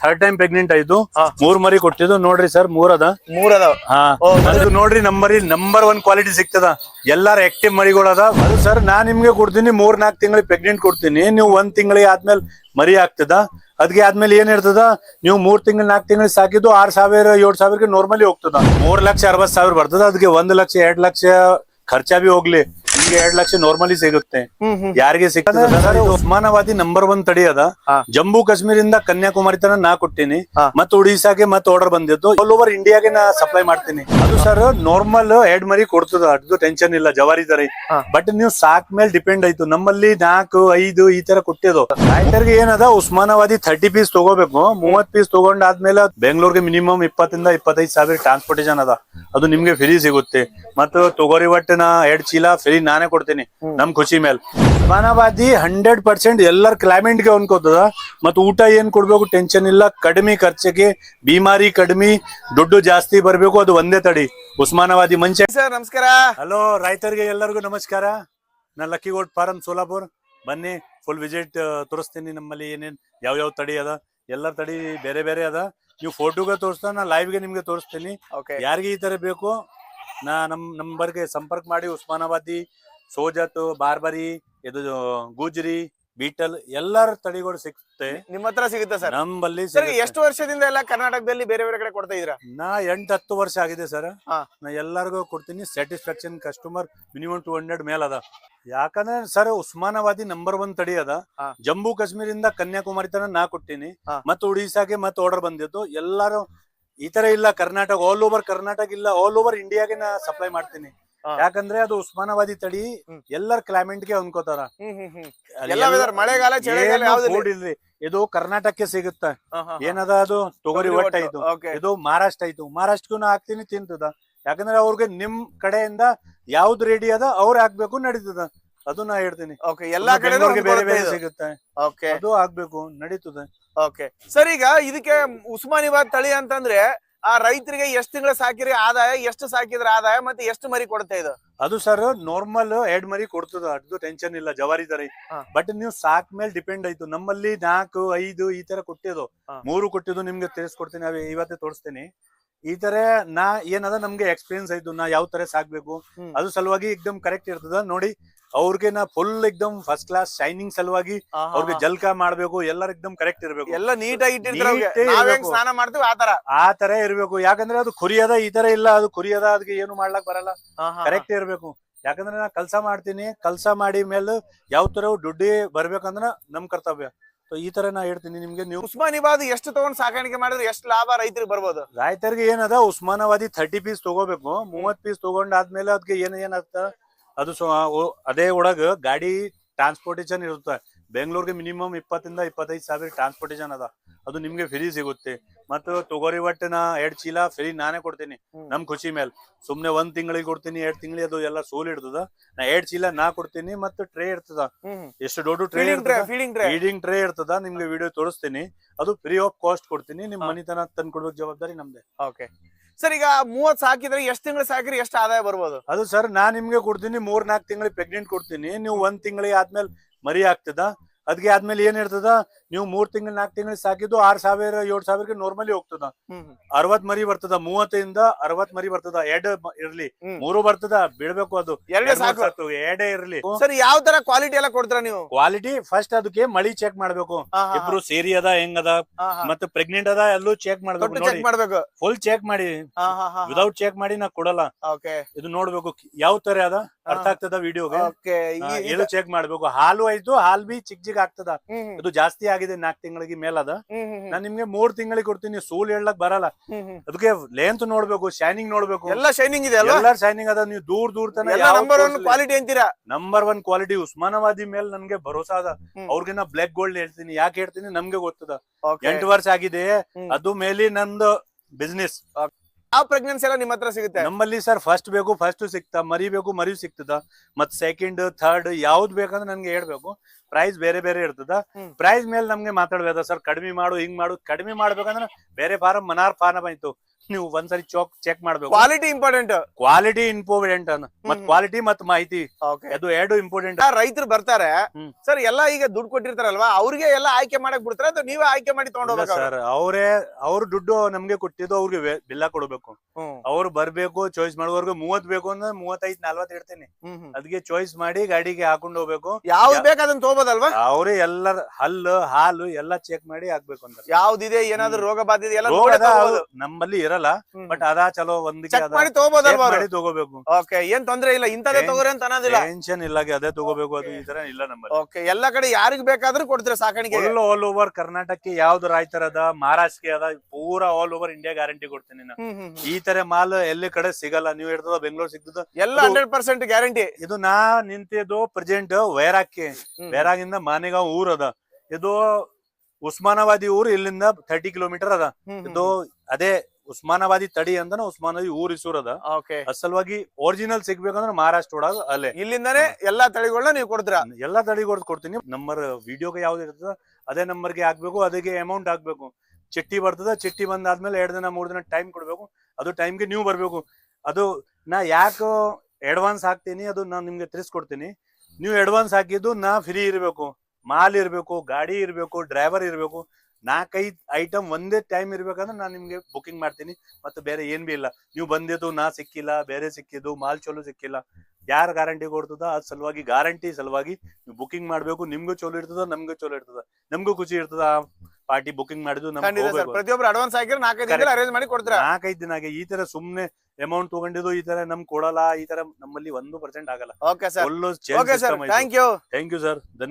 Third time pregnant ಆಯ್ತು. ಮೂರ್ ಮರಿ ಕೊಟ್ಟಿದ್ದು. ನೋಡ್ರಿ ಸರ್ ಮೂರದ ಅದ. ಮೂರ್ ಅದಾವ ಹಾ. ಓ, ಅದು ನೋಡ್ರಿ ನಂಬರ್ ನಂಬರ್ ಒನ್ ಕ್ವಾಲಿಟಿ ಸಿಗ್ತದ. ಎಲ್ಲಾರ ಆಕ್ಟಿವ್ ಮರಿಗಳದ ಅದು ಸರ್ ನಾ ನಿಮ್ಗೆ ಕೊಡ್ತೀನಿ ಮೂರ್ ನಾಲ್ಕು ತಿಂಗಳಿಗೆ ಪ್ರೆಗ್ನೆಂಟ್ ಕೊಡ್ತೀನಿ. ನೀವು ಒಂದ್ ತಿಂಗಳಿಗೆ ಆದ್ಮೇಲೆ ಮರಿ ಆಗ್ತದ. ಅದ್ಗೆ ಆದ್ಮೇಲೆ ಏನ್ ಇರ್ತದ? ನೀವು ಮೂರ್ ತಿಂಗಳು ನಾಲ್ಕು ತಿಂಗಳಿಗೆ ಸಾಕಿದ್ದು ಆರ್ ಸಾವಿರ ಏಳ್ ಸಾವಿರಕ್ಕೆ ನಾರ್ಮಲಿ ಹೋಗ್ತದ. ಮೂರ್ ಲಕ್ಷ ಅರವತ್ ಸಾವಿರ ಬರ್ತದ. ಅದಕ್ಕೆ ಒಂದ್ ಲಕ್ಷ ಎರಡ್ ಲಕ್ಷ ಖರ್ಚಾ ಬಿ ಹೋಗ್ಲಿ. ನಿಮ್ಗೆ ಎರಡ್ ಲಕ್ಷ ನಾರ್ಮಲಿ ಸಿಗುತ್ತೆ. ಯಾರಿಗೆ ಸಿಗ್ತದೆ ಉಸ್ಮಾನಾಬಾದಿ ನಂಬರ್ ಒನ್ ತಡಿ ಅದ. ಜಮ್ಮು ಕಾಶ್ಮೀರಿಂದ ಕನ್ಯಾಕುಮಾರಿ ತನ ನಾ ಕೊಟ್ಟಿನಿ. ಮತ್ತೆ ಒಡಿಸಾಗೆ ಮತ್ತೆ ಆರ್ಡರ್ ಬಂದಿದ್ದು. ಆಲ್ ಓವರ್ ಇಂಡಿಯಾಗೆ ನಾ ಸಪ್ಲೈ ಮಾಡ್ತೀನಿ. ಅದು ಸರ್ ನಾರ್ಮಲ್ ಎರಡ್ ಮರಿ ಕೊಡ್ತದ. ಅದು ಟೆನ್ಷನ್ ಇಲ್ಲ ಜವಾರಿ ತರ. ಬಟ್ ನೀವು ಸಾಕ್ ಮೇಲೆ ಡಿಪೆಂಡ್ ಆಯ್ತು. ನಮ್ಮಲ್ಲಿ ನಾಲ್ಕು ಐದು ಈ ತರ ಕೊಟ್ಟಿದ್ದು. ರೈತರಿಗೆ ಏನದ ಉಸ್ಮಾನಾಬಾದಿ ಥರ್ಟಿ ಪೀಸ್ ತಗೋಬೇಕು. ಮೂವತ್ ಪೀಸ್ ತಗೊಂಡಾದ್ಮೇಲೆ ಬೆಂಗಳೂರಿಗೆ ಮಿನಿಮಮ್ ಇಪ್ಪತ್ತಿಂದ ಇಪ್ಪತ್ತೈದು ಸಾವಿರ ಟ್ರಾನ್ಸ್ಪೋರ್ಟೇಷನ್ ಅದ. ಅದು ನಿಮ್ಗೆ ಫ್ರೀ ಸಿಗುತ್ತೆ. ಮತ್ತು ತೊಗರಿ ನಾ ಎರಡ್ ಚೀಲ ಫ್ರೀ ನಾನೇ ಕೊಡ್ತೀನಿ. ನಮ್ ಖುಷಿ ಮೇಲೆ. ಉಸ್ಮಾನಾಬಾದಿ ಹಂಡ್ರೆಡ್ ಪರ್ಸೆಂಟ್ ಎಲ್ಲರ ಕ್ಲೈಮೇಟ್ಗೆ ಹೊಂದ್ಕೋತದ ಮತ್ತು ಊಟ ಏನ್ ಕೊಡ್ಬೇಕು ಟೆನ್ಷನ್ ಇಲ್ಲ. ಕಡಿಮೆ ಖರ್ಚಿಗೆ ಬಿಮಾರಿ ಕಡಿಮೆ ದುಡ್ಡು ಜಾಸ್ತಿ ಬರ್ಬೇಕು ಅದು ಒಂದೇ ತಡಿ. ಉಸ್ಮಾನಾಬಾದಿ ಮಂಚೆ ಸರ್ ನಮಸ್ಕಾರ. ಹಲೋ ರೈತರಿಗೆ ಎಲ್ಲರಿಗೂ ನಮಸ್ಕಾರ. ನಾನು ಲಕ್ಕಿಗೋಟ್ ಫಾರಂ ಸೋಲಾಪುರ್. ಬನ್ನಿ ಫುಲ್ ವಿಸಿಟ್ ತೋರಿಸ್ತೀನಿ ನಮ್ಮಲ್ಲಿ ಏನೇನ್ ಯಾವ ಯಾವ ತಡಿ ಅದ. ಎಲ್ಲ ತಡಿ ಬೇರೆ ಬೇರೆ ಅದ. ನೀವು ಫೋಟೋಗೆ ತೋರಿಸ್ತಾ ನಾ ಲೈವ್ಗೆ ನಿಮ್ಗೆ ತೋರಿಸ್ತೀನಿ. ಓಕೆ ಯಾರಿಗೆ ಈ ತರ ಬೇಕು ನಾ ನಮ್ ನಂಬರ್ಗೆ ಸಂಪರ್ಕ ಮಾಡಿ ಉಸ್ಮಾನಾಬಾದಿ ಸೋಜತ್ ಬಾರ್ಬರಿ ಇದು ಗುಜ್ರಿ ಬೀಟಲ್ ಎಲ್ಲರ ತಳಿಗಳು ಸಿಗುತ್ತೆ ನಿಮ್ಮ ಹತ್ರ ಸಿಗುತ್ತೆ ಸರ್ ನಮ್ಮಲ್ಲಿ ಸರ್. ಎಷ್ಟು ವರ್ಷದಿಂದ ಎಲ್ಲ ಕರ್ನಾಟಕದಲ್ಲಿ ಬೇರೆ ಬೇರೆ ಕಡೆ ಕೊಡ್ತಾ ಇದ್ರ ನಾ ಎಂಟ್ ಹತ್ತು ವರ್ಷ ಆಗಿದೆ ಸರ್. ನಾ ಎಲ್ಲರಿಗೂ ಕೊಡ್ತೀನಿ satisfaction customer minimum two hundred ಮೇಲ್ ಅದ ಯಾಕಂದ್ರೆ ಸರ್ ಉಸ್ಮಾನಾಬಾದಿ ನಂಬರ್ ಒನ್ ತಡಿ ಅದ. ಜಮ್ಮು ಕಾಶ್ಮೀರಿಂದ ಕನ್ಯಾಕುಮಾರಿ ತನ ನಾ ಕೊಟ್ಟಿನಿ. ಮತ್ತೆ ಒಡಿಸಾಗೆ ಮತ್ತೆ ಆರ್ಡರ್ ಬಂದಿದ್ದು ಎಲ್ಲಾರು ಈ ತರ ಇಲ್ಲ ಕರ್ನಾಟಕ ಆಲ್ ಓವರ್ ಕರ್ನಾಟಕ ಇಲ್ಲ ಆಲ್ ಓವರ್ ಇಂಡಿಯಾಗೆ ನಾ ಸಪ್ಲೈ ಮಾಡ್ತೀನಿ. ಯಾಕಂದ್ರೆ ಅದು ಉಸ್ಮಾನಾಬಾದಿ ತಳಿ. ಎಲ್ಲರ ಕ್ಲೈಮೇಟ್ಗೆ ಹೊಂದ್ಕೋತಾರ. ಮಳೆಗಾಲ, ಚಳಿಗಾಲ ಇದು ಕರ್ನಾಟಕಕ್ಕೆ ಸಿಗುತ್ತ. ಏನದ ಅದು? ತೊಗರಿ ಒಟ್ಟ ಇದು. ಇದು ಮಹಾರಾಷ್ಟ್ರ ಆಯ್ತು ಮಹಾರಾಷ್ಟ್ರಕ್ಕೂ ಹಾಕ್ತೀನಿ ತಿಂತದ. ಯಾಕಂದ್ರೆ ಅವ್ರಿಗೆ ನಿಮ್ ಕಡೆಯಿಂದ ಯಾವ್ದು ರೆಡಿ ಅದ ಅವ್ರ ಹಾಕ್ಬೇಕು ನಡೀತದ. ಅದು ನಾ ಹೇಳ್ತೀನಿ. ಎಲ್ಲಾ ಕಡೆ ಬೇರೆ ಬೇರೆ ಸಿಗುತ್ತೆ. ಅದು ಆಗ್ಬೇಕು ನಡೀತದೆ. ಓಕೆ. ಸರ್ ಈಗ ಇದಕ್ಕೆ ಉಸ್ಮಾನಿಬಾದ್ ತಳಿ ಅಂತಂದ್ರೆ ಆ ರೈತರಿಗೆ ಎಷ್ಟು ತಿಂಗಳ ಸಾಕಿರಿ? ಆದಾಯ ಎಷ್ಟು ಸಾಕಿದ್ರೆ ಆದಾಯ ಮತ್ತೆ ಎಷ್ಟು ಮರಿ ಕೊಡುತ್ತೆ ಇದು? ಅದು ಸರ್ ನಾರ್ಮಲ್ ಎರಡ್ ಮರಿ ಕೊಡ್ತದ ಅದು ಟೆನ್ಷನ್ ಇಲ್ಲ ಜವಾರಿ ತರ. ಬಟ್ ನೀವು ಸಾಕ್ ಮೇಲೆ ಡಿಪೆಂಡ್ ಆಯ್ತು. ನಮ್ಮಲ್ಲಿ ನಾಲ್ಕು ಐದು ಈ ತರ ಕೊಟ್ಟಿದ್ದು. ಮೂರು ಕೊಟ್ಟಿದ್ದು ನಿಮ್ಗೆ ತಿಳಿಸ್ಕೊಡ್ತೀನಿ ಇವತ್ತೇ ತೋರಿಸ್ತೀನಿ. ಈ ತರ ನಾ ಏನದ ನಮ್ಗೆ ಎಕ್ಸ್ಪೀರಿಯನ್ಸ್ ಆಯ್ತು ನಾ ಯಾವ ತರ ಸಾಕ್ಬೇಕು. ಅದು ಸಲುವಾಗಿ ಎಕ್ದಮ್ ಕರೆಕ್ಟ್ ಇರ್ತದ. ನೋಡಿ ಅವ್ರಿಗೆ ನಾ ಫುಲ್ ಎಕ್ದಮ್ ಫಸ್ಟ್ ಕ್ಲಾಸ್ ಶೈನಿಂಗ್ ಸಲುವಾಗಿ ಅವ್ರಿಗೆ ಜಲ್ಕ ಮಾಡ್ಬೇಕು ಎಲ್ಲರ ಎಕ್ದಮ್ ಕರೆಕ್ಟ್ ಇರ್ಬೇಕು. ಎಲ್ಲ ನೀಟಾಗಿ. ಸ್ನಾನ ಮಾಡ್ತೀವಿ ಆತರ ಆ ತರ ಇರ್ಬೇಕು. ಯಾಕಂದ್ರೆ ಅದು ಕುರಿಯದ ಈ ತರ ಇಲ್ಲ ಅದು ಕುರಿಯದ ಅದಕ್ಕೆ ಏನು ಮಾಡ್ಲಕ್ ಬರಲ್ಲ. ಕರೆಕ್ಟ್ ಇರ್ಬೇಕು. ಯಾಕಂದ್ರೆ ನಾ ಕೆಲಸ ಮಾಡ್ತೀನಿ ಕೆಲಸ ಮಾಡಿ ಮೇಲೆ ಯಾವ ತರ ದುಡ್ಡಿ ಬರ್ಬೇಕಂದ್ರ ನಮ್ ಕರ್ತವ್ಯ. ಈ ತರ ನಾ ಹೇಳ್ತೀನಿ ನಿಮ್ಗೆ ನೀವು ಉಸ್ಮಾನಿಬಾದ್ ಎಷ್ಟು ತಗೊಂಡ್ ಸಾಕಾಣಿಕೆ ಮಾಡಿದ್ರೆ ಎಷ್ಟು ಲಾಭ ರೈತರಿಗೆ ಬರ್ಬೋದು? ರೈತರಿಗೆ ಏನದ ಉಸ್ಮಾನಾಬಾದಿ ಥರ್ಟಿ ಪೀಸ್ ತಗೋಬೇಕು. ಮೂವತ್ ಪೀಸ್ ತಗೊಂಡಾದ್ಮೇಲೆ ಅದಕ್ಕೆ ಏನ್ ಏನಾಗ್ತ ಅದು ಸೊ ಅದೇ ಒಳಗ ಗಾಡಿ ಟ್ರಾನ್ಸ್ಪೋರ್ಟೇಷನ್ ಇರುತ್ತೆ. ಬೆಂಗಳೂರಿಗೆ ಮಿನಿಮಮ್ ಇಪ್ಪತ್ತಿಂದ ಇಪ್ಪತ್ತೈದು ಸಾವಿರ ಟ್ರಾನ್ಸ್ಪೋರ್ಟೇಷನ್ ಅದ. ಅದು ನಿಮ್ಗೆ ಫ್ರೀ ಸಿಗುತ್ತೆ. ಮತ್ತು ತೊಗರಿ ಒಟ್ಟಿನ ಎರಡ್ ಚೀಲ ಫ್ರೀ ನಾನೇ ಕೊಡ್ತೀನಿ. ನಮ್ ಖುಷಿ ಮೇಲೆ. ಸುಮ್ನೆ ಒಂದ್ ತಿಂಗಳಿಗೆ ಕೊಡ್ತೀನಿ ಎರಡ್ ತಿಂಗಳಿಗೆ ಅದು ಎಲ್ಲ ಸೋಲ್ ಇರ್ತದ ನಾ ಎರಡ್ ಚೀಲ ನಾ ಕೊಡ್ತೀನಿ ಮತ್ತು ಟ್ರೇ ಇರ್ತದ. ಎಷ್ಟು ದೊಡ್ಡ ಟ್ರೇ ಫೀಡಿಂಗ್ ಟ್ರೇ ಇರ್ತದ? ಫೀಡಿಂಗ್ ಟ್ರೇ ಫೀಡಿಂಗ್ ಟ್ರೇ ಇರ್ತದ. ನಿಮ್ಗೆ ವಿಡಿಯೋ ತೋರಿಸ್ತೀನಿ. ಅದು ಫ್ರೀ ಆಫ್ ಕಾಸ್ಟ್ ಕೊಡ್ತೀನಿ. ನಿಮ್. ಮನಿತನ ತಂದ್ ಕೊಡ್ಬೇಕು ಜವಾಬ್ದಾರಿ ನಮ್ದೆ. ಓಕೆ ಸರ್ ಈಗ ಮೂವತ್ ಸಾಕಿದ್ರೆ ಎಷ್ಟು ತಿಂಗಳು ಸಾಕಿದ್ರೆ ಎಷ್ಟು ಆದಾಯ ಬರ್ಬೋದು? ಅದು ಸರ್ ನಾ ನಿಮ್ಗೆ ಕೊಡ್ತೀನಿ ಮೂರ್ ನಾಲ್ಕು ತಿಂಗಳಿಗೆ ಪ್ರೆಗ್ನೆಂಟ್ ಕೊಡ್ತೀನಿ. ನೀವು ಒಂದ್ ತಿಂಗಳಿಗೆ ಆದ್ಮೇಲೆ ಮರಿ ಆಗ್ತದ? ಅದ್ಗೆ ಆದ್ಮೇಲೆ ಏನ್ ಇರ್ತದ? ನೀವು ಮೂರ್ ತಿಂಗಳು ನಾಲ್ಕು ತಿಂಗಳು ಸಾಕಿದ್ದು ಆರ್ ಸಾವಿರ ಏಳ್ ಸಾವಿರಕ್ಕೆ ನಾರ್ಮಲಿ ಹೋಗ್ತದ. ಅರವತ್ ಮರಿ ಬರ್ತದ ಮೂವತ್ತರಿಂದ ಅರವತ್ ಮರಿ ಬರ್ತದ ಎರಡ್ ಇರ್ಲಿ. ಮೂರು ಬರ್ತದ ಬಿಡ್ಬೇಕು ಅದು. ಎರಡೇ ಸಾಕು. ಎರಡೇ ಇರ್ಲಿ. ಸರ್ ಯಾವ ತರ ಕ್ವಾಲಿಟಿ ಎಲ್ಲ ಕೊಡ್ತಾರ ನೀವು? ಕ್ವಾಲಿಟಿ ಫಸ್ಟ್ ಅದಕ್ಕೆ ಮಳಿ ಚೆಕ್ ಮಾಡ್ಬೇಕು. ಇಬ್ರು ಸೇರಿ ಅದ ಹೆಂಗದ. ಮತ್ತೆ ಪ್ರೆಗ್ನೆಂಟ್ ಅದ ಎಲ್ಲೂ ಚೆಕ್ ಮಾಡ್ಬೇಕು. ತೊಟ್ಟು ಚೆಕ್ ಮಾಡ್ಬೇಕು. ಫುಲ್ ಚೆಕ್ ಮಾಡಿ. ವಿದೌಟ್ ಚೆಕ್ ಮಾಡಿ ನಾ ಕೊಡಲ್ಲ. ಇದು ನೋಡ್ಬೇಕು ಯಾವ ತರ ಅದ ಅರ್ಥ ಆಗ್ತದ ವಿಡಿಯೋಗೆ ಚೆಕ್ ಮಾಡ್ಬೇಕು. ಹಾಲು ಆಯ್ತು ಹಾಲ್ ಬಿ ಚಿಕ್ ಚಿಕ್ ಆಗ್ತದ. ಇದು ಜಾಸ್ತಿ ಆಗಿದೆ ನಾಲ್ಕು ತಿಂಗಳಿಗೆ ಮೇಲದ. ನಾನ್ ನಿಮ್ಗೆ ಮೂರ್ ತಿಂಗಳಿಗೆ ಕೊಡ್ತೀನಿ ಸೂಲ್ ಹೇಳಕ್ ಬರಲ್ಲ. ಅದಕ್ಕೆ ಲೆಂತ್ ನೋಡ್ಬೇಕು ಶೈನಿಂಗ್ ನೋಡ್ಬೇಕು. ಎಲ್ಲ ಶೈನಿಂಗ್ ಇದೆ ಅಲ್ವಾ? ಎಲ್ಲಾರ್ ಶೈನಿಂಗ್ ಅದ ನೀವು ದೂರ ದೂರ ತನ ಎಲ್ಲ ನಂಬರ್ ಒನ್ ಕ್ವಾಲಿಟಿ ಅಂತೀರಾ? ನಂಬರ್ ಒನ್ ಕ್ವಾಲಿಟಿ ಉಸ್ಮಾನಾಬಾದಿ ಮೇಲೆ ನನ್ಗೆ ಭರೋಸಾ ಅದ. ಅವ್ರಿಗೆ ನಾ ಬ್ಲಾಕ್ ಗೋಲ್ಡ್ ಹೇಳ್ತೀನಿ ಯಾಕೆ ಹೇಳ್ತೀನಿ ನಮ್ಗೆ ಗೊತ್ತದ. ಎಂಟು ವರ್ಷ ಆಗಿದೆ ಅದು ಮೇಲೆ ನಂದು ಬಿಸ್ನೆಸ್ ಯಾವ ಪ್ರೆಗ್ನೆನ್ಸಿ ಎಲ್ಲ ನಿಮ್ಮ ಹತ್ರ ಸಿಗುತ್ತೆ. ನಮ್ಮಲ್ಲಿ ಸರ್ ಫಸ್ಟ್ ಬೇಕು ಫಸ್ಟ್ ಸಿಗ್ತಾ ಮರಿ ಬೇಕು ಮರಿ ಸಿಗ್ತದ ಮತ್ ಸೆಕೆಂಡ್ ಥರ್ಡ್ ಯಾವ್ದು ಬೇಕಂದ್ರೆ ನನ್ಗೆ ಹೇಳ್ಬೇಕು. ಪ್ರೈಸ್ ಬೇರೆ ಬೇರೆ ಇರ್ತದ. ಪ್ರೈಸ್ ಮೇಲೆ ನಮ್ಗೆ ಮಾತಾಡ್ಬೇಕ ಸರ್ ಕಡಿಮೆ ಮಾಡು ಹಿಂಗ್ ಮಾಡು. ಕಡಿಮೆ ಮಾಡ್ಬೇಕಂದ್ರೆ ಬೇರೆ ಫಾರಂ ಮನಾರ್ ಫಾರಂ ಆಯ್ತು ನೀವು ಒಂದ್ಸರಿ ಚೋಕ್ ಚೆಕ್ ಮಾಡ್ಬೇಕು. ಕ್ವಾಲಿಟಿ ಇಂಪಾರ್ಟೆಂಟ್ ಕ್ವಾಲಿಟಿ ಇಂಪಾರ್ಟೆಂಟ್ ಮತ್. ಕ್ವಾಲಿಟಿ ಮತ್ ಮಾಹಿತಿ. ಅದು ಎರಡು ಇಂಪಾರ್ಟೆಂಟ್ ರೈತರು ಬರ್ತಾರೆ. ಸರ್ ಎಲ್ಲ ಈಗ ದುಡ್ಡು ಕೊಟ್ಟಿರ್ತಾರಲ್ವಾ? ಅವ್ರಿಗೆ ಎಲ್ಲ ಆಯ್ಕೆ ಮಾಡಕ್ ಬಿಡ್ತಾರೆ ಅದು ನೀವೇ ಆಯ್ಕೆ ಮಾಡಿ ತಗೊಂಡ್ ಹೋಗ್ಬೇಕು ಸರ್ ಅವರೇ? ಅವ್ರ ದುಡ್ಡು ನಮ್ಗೆ ಕೊಟ್ಟಿದ್ದು ಅವ್ರಿಗೆ ಬಿಲ್ಲ ಕೊಡ್ಬೇಕು ಅವ್ರು ಬರ್ಬೇಕು ಚಾಯ್ಸ್ ಮಾಡುವವರ್ಗು ಮೂವತ್ ಬೇಕು ಅಂದ್ರೆ ಮೂವತ್ತೈದ್ ನಲ್ವತ್ ಇಡ್ತೀನಿ. ಅದಕ್ಕೆ ಚಾಯ್ಸ್ ಮಾಡಿ ಗಾಡಿಗೆ ಹಾಕೊಂಡು ಹೋಗ್ಬೇಕು. ಯಾವ್ದು ಬೇಕು ಅದನ್ನ ತಗೋಬೋದಲ್ವಾ? ಅವ್ರೇ ಎಲ್ಲ ಹಲ್ಲು ಹಾಲು ಎಲ್ಲ ಚೆಕ್ ಮಾಡಿ ಹಾಕ್ಬೇಕು ಅಂತ ಯಾವ್ದಿದೆ ಏನಾದ್ರು ರೋಗ ಬಾಧಿದೆ ಎಲ್ಲ. ನಮ್ಮಲ್ಲಿ ಇರಲ್ಲ ಬಟ್ ಅದಾ ಚಲೋ ಒಂದಿಗೆ ಚೆಕ್ ಮಾಡಿ ತಗೋಬೋದಲ್ವಾ ಮಾಡಿ ತಗೋಬೇಕು. ಓಕೆ ಏನ್ ತೊಂದ್ರೆ ಇಲ್ಲ ಇಂಥದೇ ಏನ್- ತಗೋರಿ ಅಂತ ಅನ್ನೋದಿಲ್ಲ. ಟೆನ್ಷನ್ ಇಲ್ಲ ಅದೇ ತಗೋಬೇಕು ಅದು ಈ ತರ ಇಲ್ಲ ನಮ್ಮಲ್ಲಿ. ಓಕೆ ಎಲ್ಲಾ ಕಡೆ ಯಾರಿಗ್ ಬೇಕಾದ್ರೂ ಕೊಡ್ತೀರಾ ಸಾಕಾಣಿಕೆ? ಫುಲ್ ಆಲ್ ಓವರ್ ಕರ್ನಾಟಕಕ್ಕೆ ಯಾವ್ದು ರಾಯ್ತರ ಅದ ಮಹಾರಾಷ್ಟ್ರಕ್ಕೆ ಅದ ಪೂರಾ ಆಲ್ ಓವರ್ ಇಂಡಿಯಾ ಗ್ಯಾರಂಟಿ ಕೊಡ್ತೀನಿ ನಾನು. ಈ ತರ ಮಾಲ್ ಎಲ್ಲಿ ಕಡೆ ಸಿಗಲ್ಲ ನೀವ್ ಹೇಳ್ತದ ಬೆಂಗಳೂರು ಸಿಗ್ತದ. ಎಲ್ಲ ಅದು- ಹಂಡ್ರೆಡ್ ಪರ್ಸೆಂಟ್ ಗ್ಯಾರಂಟಿ ಇದು ನಾ ನಿಂತಿದ್ದು ಪ್ರೆಸೆಂಟ್ ವೈರಾಗ್ಗೆ ವೈರಾಗಿಂದ ಮಾನೆಗಾಂವ್ ಊರ್ ಅದ. ಇದು ಉಸ್ಮಾನಾಬಾದಿ ಊರ್ ಇಲ್ಲಿಂದ ಥರ್ಟಿ ಕಿಲೋಮೀಟರ್ ಅದ. ಇದು ಅದೇ ಉಸ್ಮಾನಾಬಾದಿ ತಡಿ ಅಂದನ ಉಸ್ಮಾನಾಬಾದಿ ಊರ್ ಇಸೂರ್ ಅದ ಓಕೆ ಅಸಲವಾಗಿ ಒರಿಜಿನಲ್ ಸಿಗ್ಬೇಕಂದ್ರೆ ಮಹಾರಾಷ್ಟ್ರ ಒಳಗ ಅಲ್ಲೇ. ಇಲ್ಲಿಂದಾನೇ ಎಲ್ಲಾ ತಳಿಗಳನ್ನ ನೀವು ಕೊಡ್ತೀರಾ? ಎಲ್ಲಾ ತಳಿಗಳ್ ಕೊಡ್ತೀನಿ. ನಂಬರ್ ವಿಡಿಯೋಗೆ ಯಾವ್ದು ಇರ್ತದ ಅದೇ ನಂಬರ್ಗೆ ಹಾಕ್ಬೇಕು ಅದಕ್ಕೆ ಅಮೌಂಟ್ ಆಗ್ಬೇಕು ಚಿಟ್ಟಿ ಬರ್ತದ ಚಿಟ್ಟಿ ಬಂದಾದ್ಮೇಲೆ ಎರಡ್ ದಿನ ಮೂರ್ ದಿನ ಟೈಮ್ ಕೊಡ್ಬೇಕು. ಅದು ಟೈಮ್ಗೆ ನೀವು ಬರ್ಬೇಕು. ಅದು ನಾ ಯಾಕೆ ಅಡ್ವಾನ್ಸ್ ಹಾಕ್ತೀನಿ ಅದು ನಾನು ನಿಮ್ಗೆ ತಿಳಿಸ್ಕೊಡ್ತೀನಿ. ನೀವು ಅಡ್ವಾನ್ಸ್ ಹಾಕಿದ್ದು ನಾ ಫ್ರೀ ಇರ್ಬೇಕು. ಮಾಲ್ ಇರ್ಬೇಕು ಗಾಡಿ ಇರ್ಬೇಕು ಡ್ರೈವರ್ ಇರ್ಬೇಕು. ನಾಲ್ಕೈದು ಐಟಮ್ ಒಂದೇ ಟೈಮ್ ಇರ್ಬೇಕಂದ್ರೆ ನಾನು ನಿಮ್ಗೆ ಬುಕಿಂಗ್ ಮಾಡ್ತೀನಿ. ಮತ್ತೆ ಬೇರೆ ಏನ್ ಬಿ ಇಲ್ಲ. ನೀವು ಬಂದಿದ್ದು ನಾ ಸಿಕ್ಕಿಲ್ಲ ಬೇರೆ ಸಿಕ್ಕಿದ್ದು ಮಾಲ್ ಚಲೋ ಸಿಕ್ಕಿಲ್ಲ. ಯಾರ ಗ್ಯಾರಂಟಿ ಕೊಡ್ತದ ಅದ್ ಸಲುವಾಗಿ ಗ್ಯಾರಂಟಿ ಸಲುವಾಗಿ ನೀವು ಬುಕಿಂಗ್ ಮಾಡ್ಬೇಕು ನಿಮ್ಗೂ ಚಲೋ ಇರ್ತದ ನಮ್ಗೂ ಚಲೋ ಇರ್ತದ. ನಮ್ಗೂ ಖುಷಿ ಇರ್ತದ ಪಾರ್ಟಿ ಬುಕಿಂಗ್ ಮಾಡಿದ್ರು ಪ್ರತಿಯೊಬ್ಬರು ಪ್ರತಿಯೊಬ್ರು ಅಡ್ವಾನ್ಸ್ ಹಾಕಿದ್ರೆ ನಾಲ್ಕೈದು ಅರೇಂಜ್ ಮಾಡಿ ಕೊಡ್ತಾರೆ? ನಾಲ್ಕೈದು ದಿನ ಆಗಿ ಈ ತರ ಸುಮ್ನೆ ಅಮೌಂಟ್ ತಗೊಂಡಿದ್ದು ಈ ತರ ನಮ್ ಕೊಡಲ್ಲ ಈ ತರ ನಮ್ಮಲ್ಲಿ ಒಂದು ಪರ್ಸೆಂಟ್ ಆಗಲ್ಲ. Okay sir full okay sir thank you thank you sir